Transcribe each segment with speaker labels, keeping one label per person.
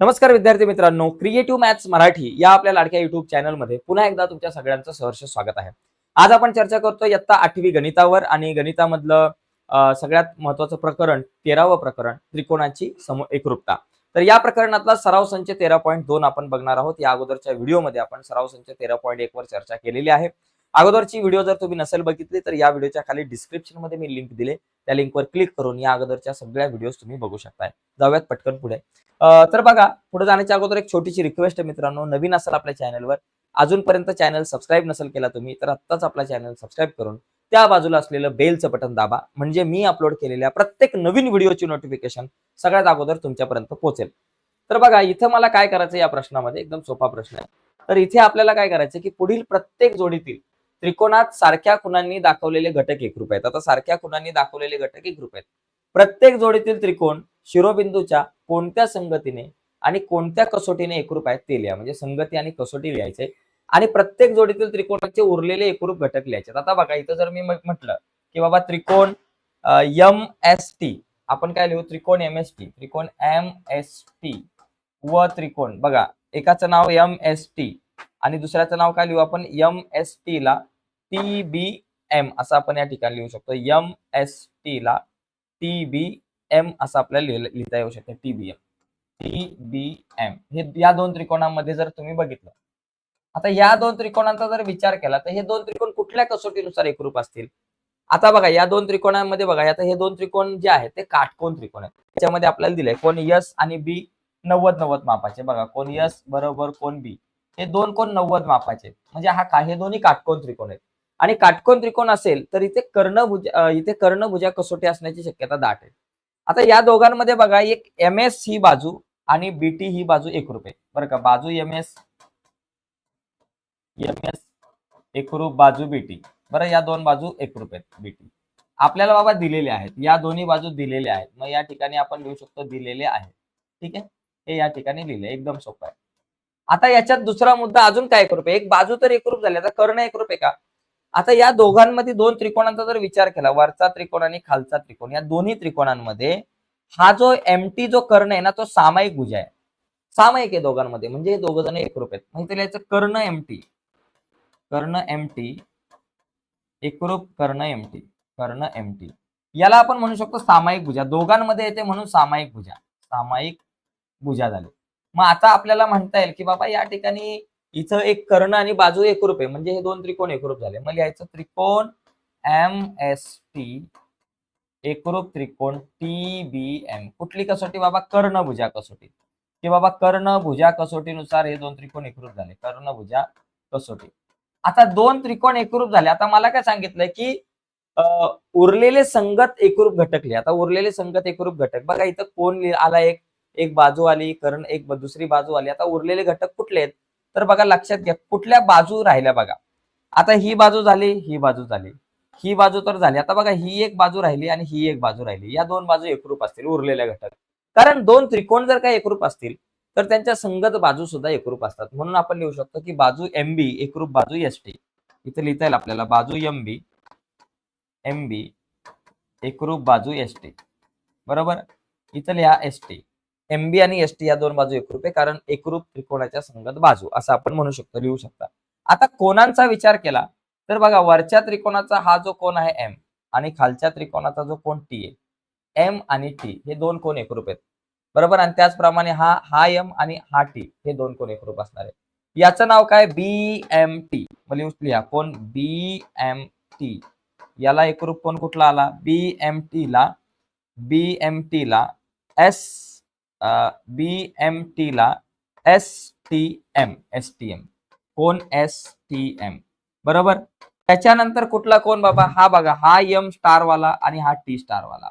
Speaker 1: नमस्कार विद्यार्थी मित्रांनो क्रिएटिव्ह मॅथ्स मराठी या आपल्या लाडक्या युट्यूब चॅनलमध्ये पुन्हा एकदा तुमच्या सगळ्यांचं सहर्ष स्वागत आहे. आज आपण चर्चा करतो इयत्ता आठवी गणितावर आणि गणितामधलं सगळ्यात महत्वाचं प्रकरण तेरावं प्रकरण त्रिकोणाची सम एकरूपता. तर या प्रकरणातला सराव संच तेरा पॉईंट दोन आपण बघणार आहोत. या अगोदरच्या व्हिडिओमध्ये आपण सराव संच तेरा पॉईंट एक वर चर्चा केलेली आहे. अगोदरची व्हिडिओ जर तुम्ही नसेल बघितली तर या व्हिडिओच्या खाली डिस्क्रिप्शनमध्ये मी लिंक दिले. त्या लिंकवर क्लिक करून या अगोदरच्या सगळ्या व्हिडिओज तुम्ही बघू शकताय. जाऊयात पटकन पुढे. तर बघा पुढे जाण्याच्या अगोदर एक छोटीशी रिक्वेस्ट आहे मित्रांनो. नवीन असाल आपल्या चॅनलवर अजूनपर्यंत चॅनल सबस्क्राईब नसेल केला तुम्ही तर आत्ताच आपला चॅनल सबस्क्राईब करून त्या बाजूला असलेलं बेलचं बटन दाबा. म्हणजे मी अपलोड केलेल्या प्रत्येक नवीन व्हिडिओची नोटिफिकेशन सगळ्यात अगोदर तुमच्यापर्यंत पोहोचेल. तर बघा इथं मला काय करायचं या प्रश्नामध्ये? एकदम सोपा प्रश्न आहे. तर इथे आपल्याला काय करायचं की पुढील प्रत्येक जोडीतील त्रिकोणात सारख्या खुणांनी दाखवलेले घटक एकरूप आहेत. आता सारख्या खुणांनी दाखवलेले घटक एकरूप आहेत. प्रत्येक जोडीतील त्रिकोण शिरोबिंदूच्या कोणत्या संगतीने आणि कोणत्या कसोटीने एकरूप आहेत ते लिहा. म्हणजे संगती आणि कसोटी लिहायचे. आणि प्रत्येक जोडीतील त्रिकोणाचे उरलेले एकरूप घटक लिहायचे. आता बघा इथं जर मी म्हटलं की बाबा त्रिकोण एम एस टी आपण काय लिहू? त्रिकोण एम एस टी त्रिकोण एम एस टी व त्रिकोण. बघा एकाचं नाव एम एस टी आणि दुसऱ्याचं नाव काय लिहू आपण? एम एस टी ला टी बी एम असं आपण या ठिकाणी लिहू शकतो. एम एस टी ला टी बी एम असं आपल्याला लिहिता येऊ शकतं T B M T B M हे या दोन त्रिकोणांमध्ये जर तुम्ही बघितलं आता या दोन त्रिकोणांचा जर विचार केला तर हे दोन त्रिकोण कुठल्या कसोटीनुसार एकरूप असतील? आता बघा या दोन त्रिकोणांमध्ये बघा आता हे दोन त्रिकोण जे आहेत ते काटकोन त्रिकोण आहेत. त्याच्यामध्ये आपल्याला दिलंय कोण यस आणि बी नव्वद नव्वद मापाचे. बघा कोण यस बरोबर कोण बी. हे दोन कोण नव्वद मापाचे म्हणजे हा का हे दोन्ही काटकोन त्रिकोण आहेत. आणि काटकोन त्रिकोण असेल तर इथे कर्णभुज इथे कर्णभुजा कसोटी असण्याची शक्यता दाट आहे. आता या दोघांमध्ये बघा एक एम एस ही बाजू आणि बीटी ही बाजू एकरूप आहे बरं का? बाजू एम एस एम एस एकरूप बाजू बीटी बरं या दोन बाजू एकरूप आहेत बीटी आपल्याला बाबा दिलेले आहेत. या दोन्ही बाजू दिलेल्या आहेत. मग या ठिकाणी आपण लिहू शकतो दिलेले आहेत ठीक आहे? हे या ठिकाणी लिहिले एकदम सोपं आहे. आता याच्यात दुसरा मुद्दा अजून काय एकरूप आहे एक बाजू तर एकरूप झाली. आता कर्ण एकरूप आहे का? आता या दोघांमध्ये दोन त्रिकोणांचा जर विचार केला वरचा त्रिकोण आणि खालचा त्रिकोण या दोन्ही त्रिकोणांमध्ये हा जो एमटी जो कर्ण आहे ना तो सामायिक भुजा आहे. सामायिक आहे दोघांमध्ये म्हणजे हे दोघ जण एकरूप आहेत. म्हणजे त्याला याचं कर्ण एमटी कर्ण एमटी एकरूप कर्ण एमटी कर्ण एमटी याला आपण म्हणू शकतो सामायिक भुजा. दोघांमध्ये येते म्हणून सामायिक भुजा. सामायिक भुजा झाली. मग आता आपल्याला म्हणता येईल की बाबा या ठिकाणी इथं एक कर्ण आणि बाजू एकरूप आहे. म्हणजे हे दोन त्रिकोण एकरूप झाले. मग लिहायचं त्रिकोण एम एस टी एकरूप त्रिकोण टी बी एम कुठली कसोटी? बाबा कर्णभुजा कसोटी. की बाबा कर्णभुजा कसोटीनुसार हे दोन त्रिकोण एकरूप झाले. कर्णभुजा कसोटी. आता दोन त्रिकोण एकरूप झाले. आता मला काय सांगितलंय की उरलेले संगत एकरूप घटक लिहा. आता उरलेले संगत एकरूप घटक. बघा इथं कोण आला? एक एक बाजू आली कर्ण एक दुसरी बाजू आली. आता उरलेले घटक कुठले आहेत? तर बघा लक्षात घ्या कुठल्या बाजू राहिल्या बघा. आता ही बाजू झाली ही बाजू झाली. ही बाजू तर झाली. आता बघा ही एक बाजू राहिली आणि ही एक बाजू राहिली. या दोन बाजू एकरूप असतील उरलेल्या घटक. कारण दोन त्रिकोण जर काय एकरूप असतील तर त्यांच्या संगत बाजू सुद्धा एकरूप असतात. म्हणून आपण लिहू शकतो की बाजू एम बी एकरूप बाजू एस टी इथे लिहिता येईल आपल्याला बाजू एम बी एम बी एकरूप बाजू एस टी बरोबर? इथं लिहा एस टी एमबी आणि एस टी या दोन बाजू एकरूप आहे कारण एकरूप त्रिकोणाच्या संगत बाजू असं आपण म्हणू शकतो लिहू शकता. आता कोणांचा विचार केला तर बघा वरच्या त्रिकोणाचा हा जो कोण आहे एम आणि खालच्या त्रिकोणाचा जो कोण टी आहे एम आणि टी हे दोन कोण एकरूप आहेत. बरोबर? आणि त्याचप्रमाणे हा हा एम आणि हा टी हे दोन कोण एकरूप असणार आहे याचं नाव काय? बी एम टी मला लिहा कोण बी एम टी याला एकरूप कोण कुठला आला? बी एम टी ला बी एम टी ला एस बी एम टी ला S T M S T M कोण एस टी एम बरोबर? त्याच्यानंतर कुठला कोण बाबा? हा बघा हा एम स्टार वाला आणि हा टी स्टार वाला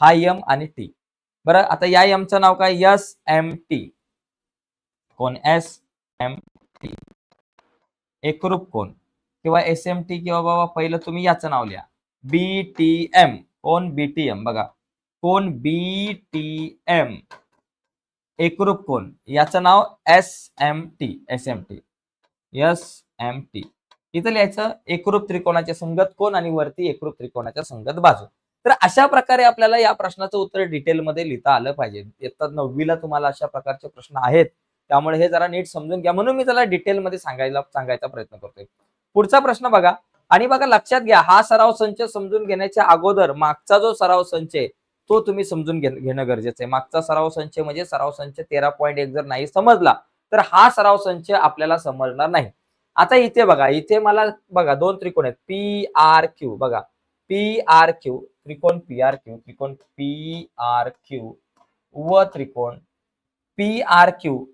Speaker 1: हा एम आणि टी बरं आता या एमचं नाव काय? एस एम टी कोण? एस एम टी एकरूप कोण? किंवा एस एम टी किंवा बाबा पहिलं तुम्ही याचं नाव लिहा. बी टी एम कोण? बी टी एम बघा. कोण? बी टी एम एकरूप कोण? याचं नाव S M T S M T S M T इथं लिहायचं एकरूप त्रिकोणाचे संगत कोण आणि वरती एकरूप त्रिकोणाच्या संगत बाजू. तर अशा प्रकारे आपल्याला या प्रश्नाचं उत्तर डिटेलमध्ये लिहिता आलं पाहिजे. इयत्ता नववीला तुम्हाला अशा प्रकारचे प्रश्न आहेत. त्यामुळे हे जरा नीट समजून घ्या. म्हणून मी त्याला डिटेलमध्ये सांगायला सांगायचा प्रयत्न करतोय. पुढचा प्रश्न बघा. आणि बघा लक्षात घ्या. हा सराव संच समजून घेण्याच्या अगोदर मागचा जो सराव संच आहे तो तुम्ही समजून घेणं गरजेचं आहे. मागचा सराव संच म्हणजे सराव संच तेरा पॉईंट एक जर नाही समजला तर हा सराव संच आपल्याला समजणार नाही. आता इथे बघा इथे मला बघा दोन त्रिकोण आहेत. पी आर क्यू बघा पी आर क्यू त्रिकोण पी आर क्यू त्रिकोण पी आर क्यू व त्रिकोण P R Q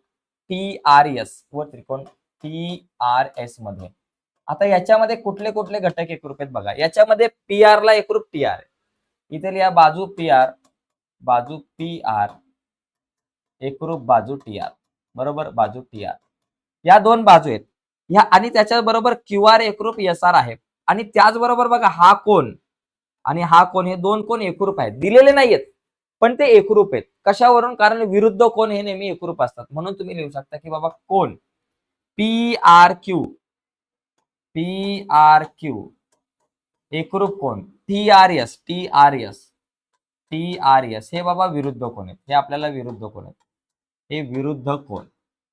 Speaker 1: T R S व त्रिकोण टी आर एसमध्ये. आता याच्यामध्ये कुठले कुठले घटक एकरूप आहेत बघा. याच्यामध्ये पी आर ला एकरूप टी आर आहे. इथे लिहा बाजू पी आर बाजू पी आर एकरूप बाजू टी आर बरोबर बाजू टी आर या दोन बाजू आहेत. ह्या आणि त्याच्या बरोबर क्यू आर एकरूप एस आर आहे. आणि त्याचबरोबर बघा हा कोण आणि हा कोण हे दोन कोण एकरूप आहेत. दिलेले नाहीयेत पण ते एकरूप आहेत. कशावरून? कारण विरुद्ध कोण हे नेहमी एकरूप असतात. म्हणून तुम्ही लिहू शकता की बाबा कोण P R Q P R Q एकरूप कोण? T R S T R S T R S हे बाबा विरुद्ध कोण आहेत? हे आपल्याला विरुद्ध कोण आहेत? हे विरुद्ध कोण?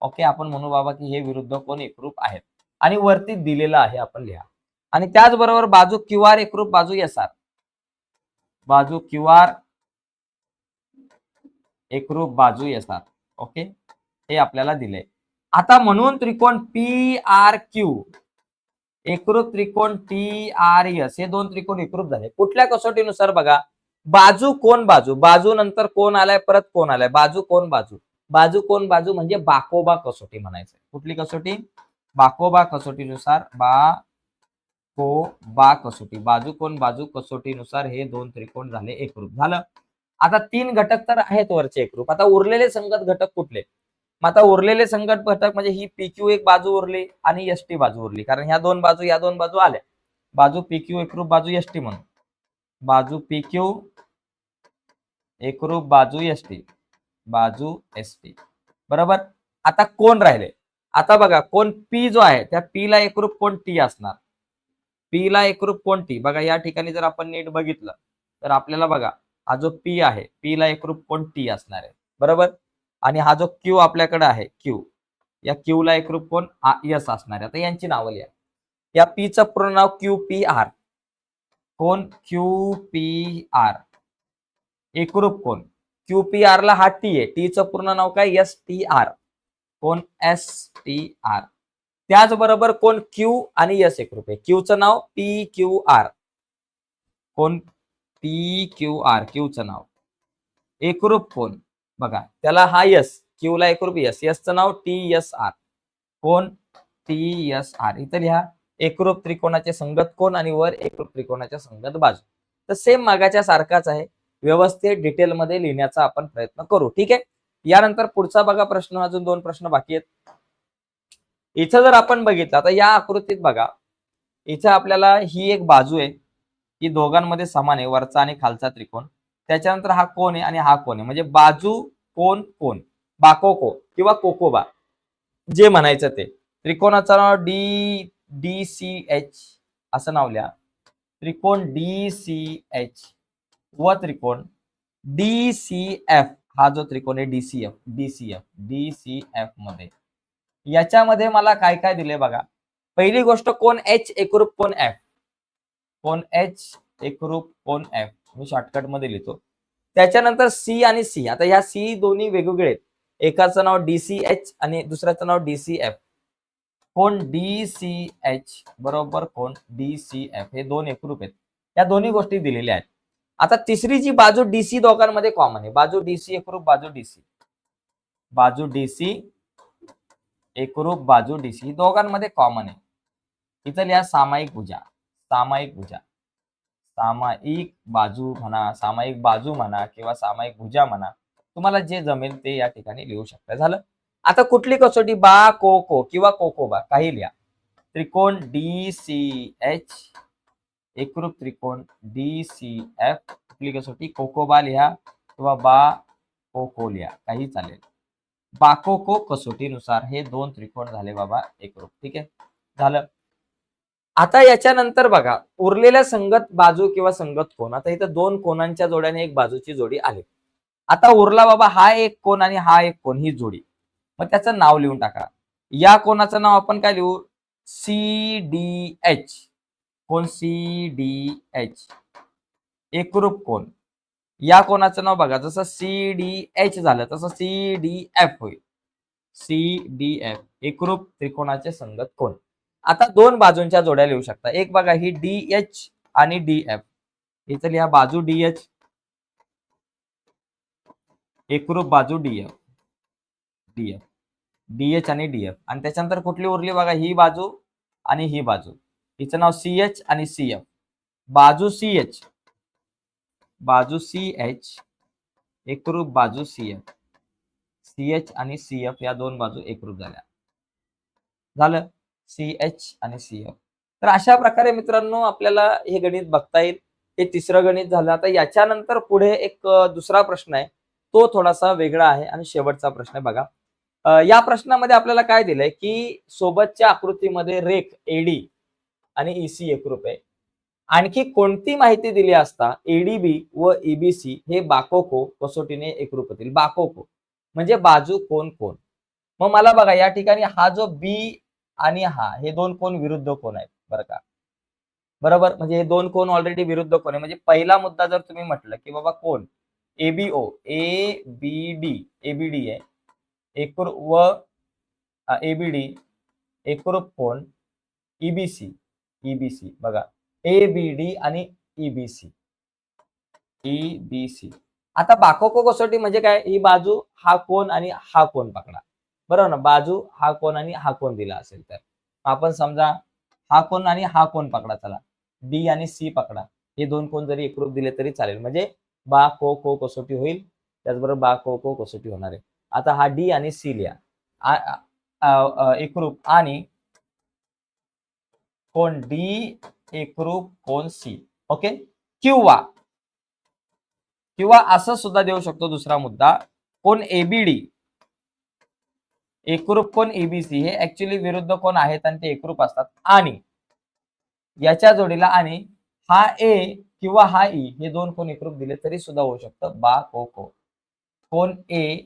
Speaker 1: ओके आपण म्हणू बाबा की हे विरुद्ध कोण एकरूप आहेत? आणि वरती दिलेलं आहे आपण लिहा. आणि त्याचबरोबर बाजू क्यू आर एकरूप बाजू एस आर. बाजू क्यू आर एकरूप बाजू एस आर. ओके? हे आपल्याला दिले आता म्हणून त्रिकोण पी आर क्यू एकरूप त्रिकोण टी आर एस हे दोन त्रिकोण एकरूप झाले. कुठल्या कसोटीनुसार बघा बाजू कोण बाजू? बाजू नंतर कोण आलाय परत कोण आलाय? बाजू कोण बाजू? बाजू कोण बाजू म्हणजे बाकोबा कसोटी म्हणायचं. कुठली कसोटी? बाकोबा कसोटीनुसार बा को बा कसोटी. बाजू कोण बाजू कसोटीनुसार हे दोन त्रिकोण झाले एकरूप. झालं? आता तीन घटक तर आहेत वरचे एकरूप. आता उरलेले संगत घटक कुठले? मग आता उरलेले संकट घटक म्हणजे ही पीक्यू एक बाजू उरली आणि एस टी बाजू उरली. कारण ह्या दोन बाजू या दोन बाजू आल्या. बाजू पीक्यू एकरूप बाजू एस टी म्हणून. बाजू पीक्यू एकरूप बाजू एस टी बाजू एस टी बरोबर? आता कोण राहिले? आता बघा कोण पी जो आहे त्या पी ला एकरूप कोण टी असणार? पी ला एकरूप कोण टी बघा या ठिकाणी जर आपण नीट बघितलं तर आपल्याला बघा हा जो पी आहे पी ला एकरूप कोण टी असणार आहे. बरोबर? आणि हा जो क्यू आपल्याकडे आहे क्यू या क्यू ला एकरूप कोण? यस असणार आहे. आता यांची नावं लिहा. या पीचं पूर्ण नाव क्यू पी आर कोण? क्यू पी आर एकरूप कोण? क्यू पी आर ला हा टी आहे. टीचं पूर्ण नाव काय? एस टी आर कोण? एस टी आर त्याचबरोबर कोण? क्यू आणि एस एकरूप आहे. क्यूचं नाव पी क्यू आर कोण? पी क्यू आर क्यूचं नाव. एकरूप कोण? बघा त्याला हा यस क्यू ला एकरूप यस यसचं नाव टी एस आर कोण? टी एस आर इथं लिहा एकरूप त्रिकोणाचे संगत कोण आणि वर एकरूप त्रिकोणाच्या संगत बाजू. तर सेम मागाच्या सारखाच आहे. व्यवस्थित डिटेलमध्ये लिहिण्याचा आपण प्रयत्न करू. ठीक आहे? यानंतर पुढचा बघा प्रश्न अजून दोन प्रश्न बाकी आहेत. इथं जर आपण बघितलं आता या आकृतीत बघा. इथं आपल्याला ही एक बाजू आहे. ही दोघांमध्ये समान आहे वरचा आणि खालचा त्रिकोण. त्याच्यानंतर हा कोण आहे आणि हा कोण आहे? म्हणजे बाजू कोण कोण? बाकोको किंवा कोकोबा. जे म्हणायचं ते. त्रिकोणाचं नाव डी डी सी एच. असं नाव लिहा. त्रिकोण डी सी एच. व त्रिकोण डी सी एफ. हा जो त्रिकोण आहे D C F. D C F. D C एफमध्ये. याच्यामध्ये मला काय काय दिले बघा. पहिली गोष्ट कोण एच एकरूप कोण एफ? कोण एच एकरूप कोण एफ? मी शॉर्टकटमध्ये लिहितो. त्याच्यानंतर सी आणि सी आता ह्या सी दोन्ही वेगवेगळे आहेत. एकाचं नाव डी सी एच आणि दुसऱ्याचं नाव डी सी एफ कोण? डी सी एच बरोबर कोण? डी सी एफ हे दोन एकरूप आहेत. या दोन्ही गोष्टी दिलेल्या आहेत. आता तिसरी जी बाजू डीसी दोघांमध्ये कॉमन आहे. बाजू डीसी एकरूप बाजू डीसी बाजू डीसी एकरूप बाजू डीसी ही दोघांमध्ये कॉमन आहे. इथं लिहा सामायिक भुजा सामायिक भुजा सामायिक बाजू म्हणा सामायिक बाजू म्हणा किंवा सामायिक भुजा म्हणा तुम्हाला जे जमेल ते या ठिकाणी लिहू शकता. झालं? आता कुठली कसोटी? बा को को किंवा कोकोबा काही लिहा. त्रिकोण डी सी एच एकरूप त्रिकोण डी सी एफ कुठली कसोटी? कोकोबा लिहा किंवा बा कोको लिहा काही चालेल. बाकोको कसोटीनुसार हे दोन त्रिकोण झाले बाबा एकरूप. ठीक आहे? झालं? आता याच्यानंतर बघा उरलेल्या संगत बाजू किंवा संगत कोण आता इथं दोन कोणांच्या जोड्याने एक बाजूची जोडी आली. आता उरला बाबा हा एक कोण आणि हा एक कोण ही जोडी. मग त्याचं नाव लिहून टाका. या कोणाचं नाव आपण काय लिहू? सी डी एच कोण? सी डी एच एकरूप कोण या कोणाचं नाव बघा जसं सी डी एच झालं तसं सी डी एफ होईल. सी डी एफ एकरूप त्रिकोणाचे संगत कोण आता दोन बाजूंच्या जोड्या लिहू शकता. एक बघा ही डी एच आणि डी एफ इथं लिहा बाजू डी एच एकरूप बाजू D F D F D H आणि डी एफ आणि त्याच्यानंतर कुठली उरली बघा ही बाजू आणि ही बाजू. हिचं नाव सी एच आणि सी एफ बाजू सी एच बाजू सी एच एकरूप बाजू सी एफ सी एच आणि सी एफ या दोन बाजू एकरूप झाल्या. झालं? सी एच आणि सी एफ तर अशा प्रकारे मित्रांनो आपल्याला हे गणित बघता येईल. हे तिसरं गणित झालं. आता याच्यानंतर पुढे एक दुसरा प्रश्न आहे. तो थोडासा वेगळा आहे आणि शेवटचा प्रश्न आहे बघा. या प्रश्नामध्ये आपल्याला काय दिलंय की सोबतच्या आकृतीमध्ये रेख एडी आणि ईसी एक आहे. आणखी कोणती माहिती दिली असता एडीबी व ईबीसी हे बाकोको कसोटीने एकरूप होतील. बाकोको. म्हणजे बाजू कोण कोण मग मला बघा या ठिकाणी हा जो बी आणि हा हे दोन कोण विरुद्ध कोण आहेत? बरं का. बरोबर? म्हणजे हे दोन कोण ऑलरेडी विरुद्ध कोण आहे? म्हणजे पहिला मुद्दा जर तुम्ही म्हटलं की बाबा कोण? ABO A B D ABD आहे. एकूर व एबीडी एकरूप कोण? ईबीसी ईबीसी बघा. ए बी डी आणि ईबीसी ईबीसी आता बाकोको कसोटी म्हणजे काय? ही बाजू हा कोण आणि हा कोण पकडा. बरोबर ना? बाजू हा कोण आणि हा कोण दिला असेल तर. आपण समजा हा कोण आणि हा कोण पकडा चला. डी आणि सी पकडा. हे दोन कोण जरी एकरूप दिले तरी चालेल. म्हणजे बा को को कसोटी होईल. त्याचबरोबर बा को को कसोटी होणार आहे. आता हा डी आणि सी लिहा. एकरूप आणि कोण डी एकरूप कोण सी. ओके? किंवा किंवा असं सुद्धा देऊ शकतो दुसरा मुद्दा. कोण एबीडी एकरूप कोण? एबीसी हे ऍक्च्युली विरुद्ध कोण आहेत आणि ते एकरूप असतात. आणि याच्या जोडीला आणि हा ए किंवा हा ई हे दोन कोण एकरूप दिले तरी सुद्धा होऊ शकतं. बा को को. कोण ए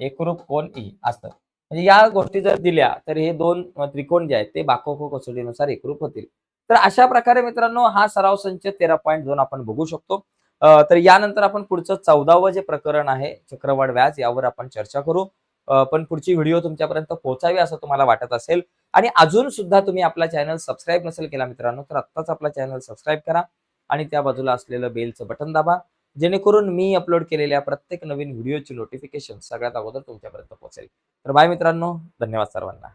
Speaker 1: एकरूप कोण e? ई असतं म्हणजे या गोष्टी जर दिल्या तर हे दोन त्रिकोण जे आहेत ते बाकोको कसोटीनुसार एकरूप होतील. तर अशा प्रकारे मित्रांनो हा सराव संच तेरा पॉईंट दोन आपण बघू शकतो. तर यानंतर आपण पुढचं चौदावं जे प्रकरण आहे चक्रवाढ व्याज यावर आपण चर्चा करू. पण पुढची व्हिडिओ तुमच्यापर्यंत पोहोचावी असं तुम्हाला वाटत असेल. आणि अजून सुद्धा तुम्ही आपला चॅनल सबस्क्राईब नसेल केला मित्रांनो तर आत्ताच आपला चॅनल सबस्क्राईब करा आणि त्या बाजूला असलेलं बेलचं बटन दाबा. जेणेकरून मी अपलोड केलेल्या प्रत्येक नवीन व्हिडिओची नोटिफिकेशन सगळ्यात अगोदर तुमच्यापर्यंत पोहोचेल. तर बाय मित्रांनो धन्यवाद सर्वांना.